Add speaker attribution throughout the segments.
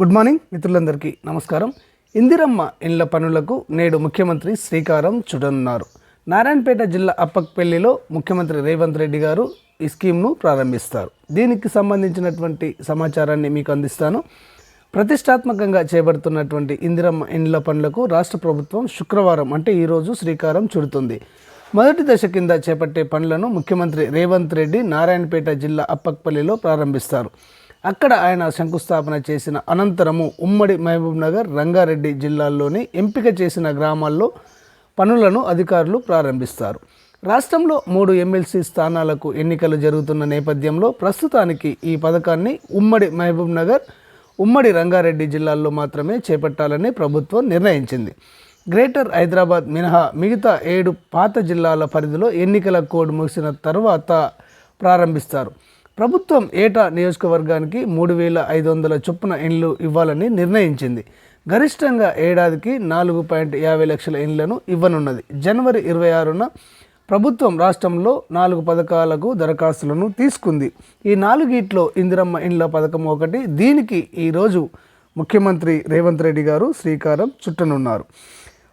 Speaker 1: Good morning మిత్రులందరికీ నమస్కారం. ఇందిరమ్మ ఇండ్ల పనులకు నేడు ముఖ్యమంత్రి శ్రీకారం చుడనున్నారు. నారాయణపేట జిల్లా అప్పక్పల్లిలో ముఖ్యమంత్రి రేవంత్ రెడ్డి గారు ఈ స్కీమ్ను ప్రారంభిస్తారు. దీనికి సంబంధించినటువంటి సమాచారాన్ని మీకు అందిస్తాను. ప్రతిష్టాత్మకంగా చేపడుతున్నటువంటి ఇందిరమ్మ ఇండ్ల పనులకు రాష్ట్ర ప్రభుత్వం శుక్రవారం అంటే ఈరోజు శ్రీకారం చుడుతుంది. మొదటి దశ కింద చేపట్టే పనులను ముఖ్యమంత్రి రేవంత్ రెడ్డి నారాయణపేట జిల్లా అప్పక్పల్లిలో ప్రారంభిస్తారు. అక్కడ ఆయన శంకుస్థాపన చేసిన అనంతరము ఉమ్మడి మహబూబ్ నగర్ రంగారెడ్డి జిల్లాల్లోని ఎంపిక చేసిన గ్రామాల్లో పనులను అధికారులు ప్రారంభిస్తారు. రాష్ట్రంలో మూడు ఎమ్మెల్సీ స్థానాలకు ఎన్నికలు జరుగుతున్న నేపథ్యంలో ప్రస్తుతానికి ఈ పథకాన్ని ఉమ్మడి మహబూబ్ నగర్ ఉమ్మడి రంగారెడ్డి జిల్లాల్లో మాత్రమే చేపట్టాలని ప్రభుత్వం నిర్ణయించింది. గ్రేటర్ హైదరాబాద్ మినహా మిగతా ఏడు పాత జిల్లాల పరిధిలో ఎన్నికల కోడ్ ముగిసిన తర్వాత ప్రారంభిస్తారు. ప్రభుత్వం ఏటా నియోజకవర్గానికి మూడు వేల ఐదు వందల చొప్పున ఇండ్లు ఇవ్వాలని నిర్ణయించింది. గరిష్టంగా ఏడాదికి నాలుగు పాయింట్ యాభై లక్షల ఇండ్లను ఇవ్వనున్నది. జనవరి ఇరవై ఆరున ప్రభుత్వం రాష్ట్రంలో నాలుగు పథకాలకు దరఖాస్తులను తీసుకుంది. ఈ నాలుగిట్లో ఇందిరమ్మ ఇండ్ల పథకం ఒకటి దీనికి ఈరోజు ముఖ్యమంత్రి రేవంత్ రెడ్డి గారు శ్రీకారం చుట్టనున్నారు.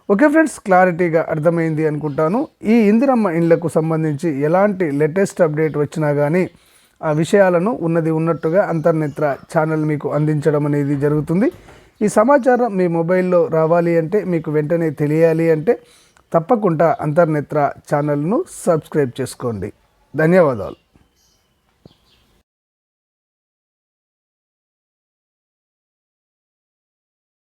Speaker 1: ఓకే ఫ్రెండ్స్ క్లారిటీగా అర్థమైంది అనుకుంటాను. ఈ ఇందిరమ్మ ఇండ్లకు సంబంధించి ఎలాంటి లేటెస్ట్ అప్డేట్ వచ్చినా కానీ విషయాలను ఉన్నది ఉన్నట్టుగా అంతర్నేత్ర ఛానల్ మీకు అందించడం అనేది జరుగుతుంది. ఈ సమాచారం మీ మొబైల్లో రావాలి అంటే మీకు వెంటనే తెలియాలి అంటే తప్పకుండా అంతర్నేత్ర ఛానల్ను సబ్స్క్రైబ్ చేసుకోండి. ధన్యవాదాలు.